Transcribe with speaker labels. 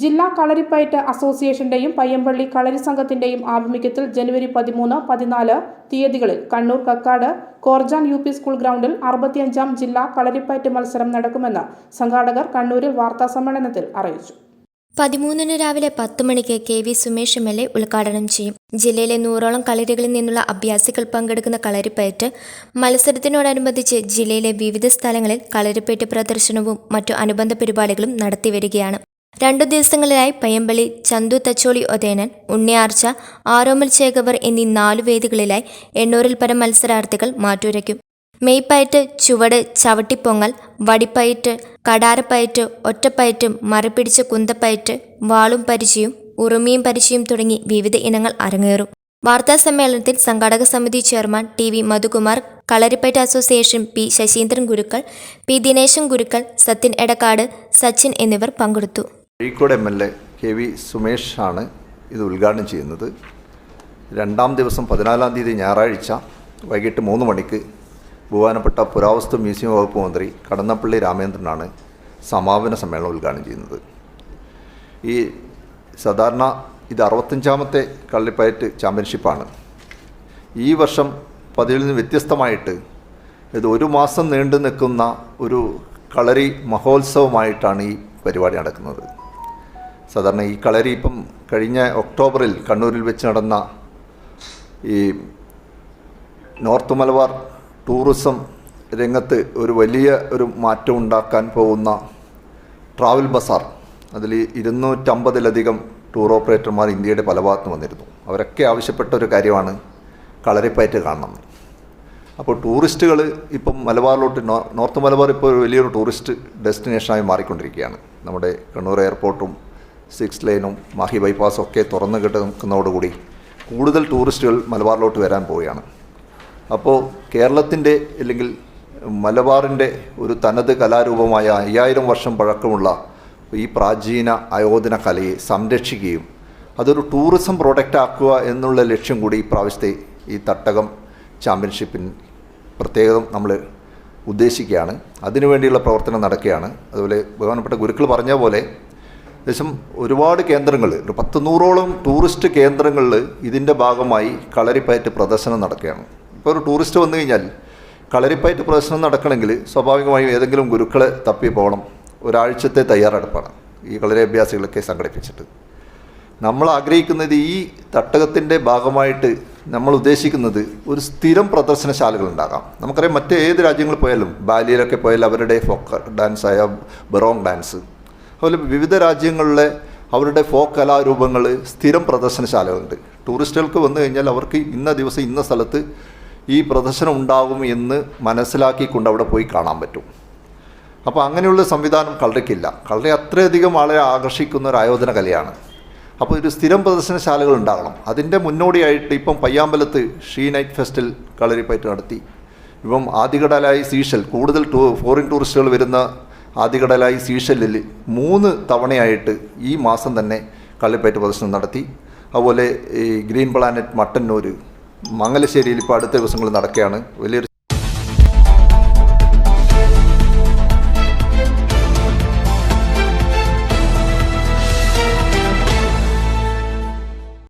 Speaker 1: ജില്ലാ കളരിപ്പയറ്റ് അസോസിയേഷന്റെയും പയ്യമ്പള്ളി കളരി സംഘത്തിന്റെയും ആഭിമുഖ്യത്തിൽ ജനുവരി പതിമൂന്ന് പതിനാല് തീയതികളിൽ Kannur Kakkad Korjan U P school ഗ്രൗണ്ടിൽ അറുപത്തിയഞ്ചാം ജില്ലാ കളരിപ്പയറ്റ് മത്സരം നടക്കുമെന്ന് സംഘാടകർ കണ്ണൂരിൽ വാർത്താ സമ്മേളനത്തിൽ അറിയിച്ചു പതിമൂന്നിന് രാവിലെ പത്ത് മണിക്ക് K V Sumesh M L A ഉദ്ഘാടനം ചെയ്യും ജില്ലയിലെ നൂറോളം കളരികളിൽ നിന്നുള്ള അഭ്യാസികൾ പങ്കെടുക്കുന്ന കളരിപ്പയറ്റ് മത്സരത്തിനോടനുബന്ധിച്ച് ജില്ലയിലെ വിവിധ സ്ഥലങ്ങളിൽ കളരിപ്പയറ്റ് പ്രദർശനവും മറ്റു അനുബന്ധ പരിപാടികളും നടത്തിവരികയാണ് രണ്ടു ദിവസങ്ങളിലായി പയ്യമ്പള്ളി ചന്തു തച്ചോളി ഒതേനൻ ഉണ്ണിയാർച്ച ആരോമൽ ചേകവർ എന്നീ നാലു വേദികളിലായി എണ്ണൂറിൽ പരം മത്സരാർത്ഥികൾ മാറ്റുരയ്ക്കും മെയ്പ്പയറ്റ് ചുവട് ചവിട്ടിപ്പൊങ്ങൽ വടിപ്പയറ്റ് കടാരപ്പയറ്റ് ഒറ്റപ്പയറ്റും മറിപ്പിടിച്ച കുന്തപ്പയറ്റ് വാളും പരിചയും ഉറുമിയും പരിചയും തുടങ്ങി വിവിധ ഇനങ്ങൾ അരങ്ങേറും വാർത്താ സമ്മേളനത്തിൽ സംഘാടക സമിതി chairman T V Madhukumar Kalaripayattu association P Saseendran Gurukkal P Dineshan Gurukkal Sathyan Edakkad Sachin എന്നിവർ പങ്കെടുത്തു
Speaker 2: Kozhikode M L A K V ആണ് ഇത് ഉദ്ഘാടനം ചെയ്യുന്നത് രണ്ടാം ദിവസം പതിനാലാം തീയതി ഞായറാഴ്ച വൈകിട്ട് മൂന്ന് മണിക്ക് ബഹുമാനപ്പെട്ട പുരാവസ്തു മ്യൂസിയം വകുപ്പ് മന്ത്രി കടന്നപ്പള്ളി രാമേന്ദ്രനാണ് സമാപന സമ്മേളനം ഉദ്ഘാടനം ചെയ്യുന്നത് ഈ സാധാരണ ഇത് അറുപത്തഞ്ചാമത്തെ കള്ളിപ്പയറ്റ് ചാമ്പ്യൻഷിപ്പാണ് ഈ വർഷം പതിൽ നിന്ന് വ്യത്യസ്തമായിട്ട് ഇത് ഒരു മാസം നീണ്ടു നിൽക്കുന്ന ഒരു കളരി മഹോത്സവമായിട്ടാണ് ഈ പരിപാടി നടക്കുന്നത് സാധാരണ ഈ കളരി ഇപ്പം കഴിഞ്ഞ ഒക്ടോബറിൽ കണ്ണൂരിൽ വെച്ച് നടന്ന ഈ നോർത്ത് മലബാർ ടൂറിസം രംഗത്ത് ഒരു വലിയ ഒരു മാറ്റം ഉണ്ടാക്കാൻ പോകുന്ന ട്രാവൽ ബസാർ അതിൽ ഇരുന്നൂറ്റമ്പതിലധികം ടൂർ ഓപ്പറേറ്റർമാർ ഇന്ത്യയുടെ പല ഭാഗത്ത് വന്നിരുന്നു അവരൊക്കെ ആവശ്യപ്പെട്ട ഒരു കാര്യമാണ് കളരിപ്പയറ്റ് കാണണം അപ്പോൾ ടൂറിസ്റ്റുകൾ ഇപ്പം മലബാറിലോട്ട് നോർത്ത് മലബാർ ഇപ്പോൾ ഒരു വലിയൊരു ടൂറിസ്റ്റ് ഡെസ്റ്റിനേഷനായി മാറിക്കൊണ്ടിരിക്കുകയാണ് നമ്മുടെ കണ്ണൂർ എയർപോർട്ടും സിക്സ് ലൈനും മാഹി ബൈപ്പാസും ഒക്കെ തുറന്നു കിട്ടുന്നതോടുകൂടി കൂടുതൽ ടൂറിസ്റ്റുകൾ മലബാറിലോട്ട് വരാൻ പോവുകയാണ് അപ്പോൾ കേരളത്തിൻ്റെ അല്ലെങ്കിൽ മലബാറിൻ്റെ ഒരു തനത് കലാരൂപമായ അയ്യായിരം വർഷം പഴക്കമുള്ള ഈ പ്രാചീന ആയോധന കലയെ സംരക്ഷിക്കുകയും അതൊരു ടൂറിസം പ്രോഡക്റ്റ് ആക്കുക എന്നുള്ള ലക്ഷ്യം കൂടി ഈ പ്രാവശ്യത്തെ ഈ തട്ടകം ചാമ്പ്യൻഷിപ്പിന് പ്രത്യേകം നമ്മൾ ഉദ്ദേശിക്കുകയാണ് അതിനുവേണ്ടിയുള്ള പ്രവർത്തനം നടക്കുകയാണ് അതുപോലെ ബഹുമാനപ്പെട്ട ഗുരുക്കൾ പറഞ്ഞ പോലെ ഏകദേശം ഒരുപാട് കേന്ദ്രങ്ങൾ ഒരു പത്ത് നൂറോളം ടൂറിസ്റ്റ് കേന്ദ്രങ്ങളിൽ ഇതിൻ്റെ ഭാഗമായി കളരിപ്പയറ്റ് പ്രദർശനം നടക്കുകയാണ് ഇപ്പോൾ ഒരു ടൂറിസ്റ്റ് വന്നു കഴിഞ്ഞാൽ കളരിപ്പയറ്റ് പ്രദർശനം നടക്കണമെങ്കിൽ സ്വാഭാവികമായും ഏതെങ്കിലും ഗുരുക്കളെ തപ്പി പോകണം ഒരാഴ്ചത്തെ തയ്യാറെടുപ്പാണ് ഈ കളരി അഭ്യാസികളൊക്കെ സംഘടിപ്പിച്ചിട്ട് നമ്മൾ ആഗ്രഹിക്കുന്നത് ഈ തട്ടകത്തിൻ്റെ ഭാഗമായിട്ട് നമ്മൾ ഉദ്ദേശിക്കുന്നത് ഒരു സ്ഥിരം പ്രദർശനശാലകൾ ഉണ്ടാകാം നമുക്കറിയാം മറ്റേത് രാജ്യങ്ങളിൽ പോയാലും ബാലിയിലൊക്കെ പോയാൽ അവരുടെ ഡാൻസ് ഡാൻസായ ബറോങ് ഡാൻസ് അതുപോലെ വിവിധ രാജ്യങ്ങളിലെ അവരുടെ ഫോക്ക് കലാരൂപങ്ങൾ സ്ഥിരം പ്രദർശനശാലകളുണ്ട് ടൂറിസ്റ്റുകൾക്ക് വന്നു കഴിഞ്ഞാൽ അവർക്ക് ഇന്ന ദിവസം ഇന്ന സ്ഥലത്ത് ഈ പ്രദർശനം ഉണ്ടാകും എന്ന് മനസ്സിലാക്കിക്കൊണ്ട് അവിടെ പോയി കാണാൻ പറ്റും അപ്പോൾ അങ്ങനെയുള്ള സംവിധാനം കളറിക്കില്ല കളറി അത്രയധികം വളരെ ആകർഷിക്കുന്ന ഒരു ആയോധന കലയാണ് അപ്പോൾ ഒരു സ്ഥിരം പ്രദർശനശാലകൾ ഉണ്ടാകണം അതിൻ്റെ മുന്നോടിയായിട്ട് ഇപ്പം പയ്യാമ്പലത്ത് ഷീ നൈറ്റ് ഫെസ്റ്റിൽ കളരിപ്പയറ്റ് നടത്തി ഇപ്പം ആദ്യഘടലായി സീഷൽ കൂടുതൽ ടൂ ഫോറിൻ ടൂറിസ്റ്റുകൾ വരുന്ന ആദ്യഘടലായി സീഷലിൽ മൂന്ന് തവണയായിട്ട് ഈ മാസം തന്നെ കള്ളിപ്പയറ്റ് പ്രദർശനം നടത്തി അതുപോലെ ഈ ഗ്രീൻ പ്ലാനറ്റ് മട്ടന്നൂർ മംഗലശ്ശേരിയിൽ ഇപ്പോൾ അടുത്ത ദിവസങ്ങളിൽ നടക്കുകയാണ് വലിയൊരു